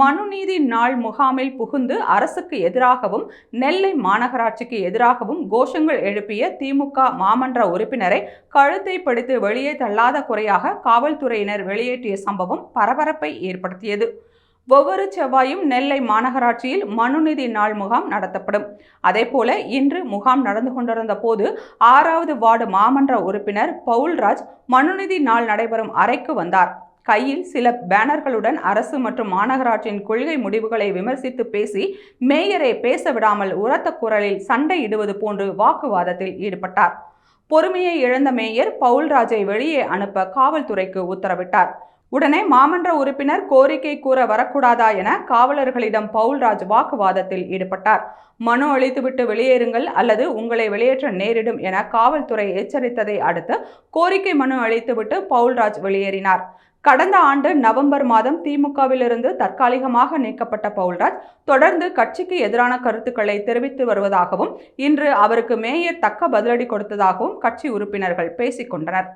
மனுநீதி நாள் முகாமில் புகுந்து அரசுக்கு எதிராகவும் நெல்லை மாநகராட்சிக்கு எதிராகவும் கோஷங்கள் எழுப்பிய திமுக மாமன்ற உறுப்பினரை கழுத்தை பிடித்து வெளியே தள்ளாத குறையாக காவல்துறையினர் வெளியேற்றிய சம்பவம் பரபரப்பை ஏற்படுத்தியது. ஒவ்வொரு செவ்வாயும் நெல்லை மாநகராட்சியில் மனுநீதி நாள் முகாம் நடத்தப்படும். அதேபோல இன்று முகாம் நடந்து கொண்டிருந்த போது ஆறாவது வார்டு மாமன்ற உறுப்பினர் பவுல்ராஜ் மனுநீதி நாள் நடைபெறும் அறைக்கு வந்தார். கையில் சில பேனர்களுடன் அரசு மற்றும் மாநகராட்சியின் கொள்கை முடிவுகளை விமர்சித்து பேசி மேயரை பேச விடாமல் உரத்த குரலில் சண்டையிடுவது போன்று வாக்குவாதத்தில் ஈடுபட்டார். பொறுமையை இழந்த மேயர் பவுல்ராஜை வெளியே அனுப்ப காவல்துறைக்கு உத்தரவிட்டார். உடனே மாமன்ற உறுப்பினர் கோரிக்கை கூற வரக்கூடாதா என காவலர்களிடம் பவுல்ராஜ் வாக்குவாதத்தில் ஈடுபட்டார். மனு அளித்துவிட்டு வெளியேறுங்கள் அல்லது உங்களை வெளியேற்ற நேரிடும் என காவல்துறை எச்சரித்ததை அடுத்து கோரிக்கை மனு அளித்துவிட்டு பவுல்ராஜ் வெளியேறினார். கடந்த ஆண்டு நவம்பர் மாதம் திமுகவிலிருந்து தற்காலிகமாக நீக்கப்பட்ட பவுல்ராஜ் தொடர்ந்து கட்சிக்கு எதிரான கருத்துக்களை தெரிவித்து வருவதாகவும் இன்று அவருக்கு மேயர் தக்க பதிலடி கொடுத்ததாகவும் கட்சி உறுப்பினர்கள் பேசிக்கொண்டனர்.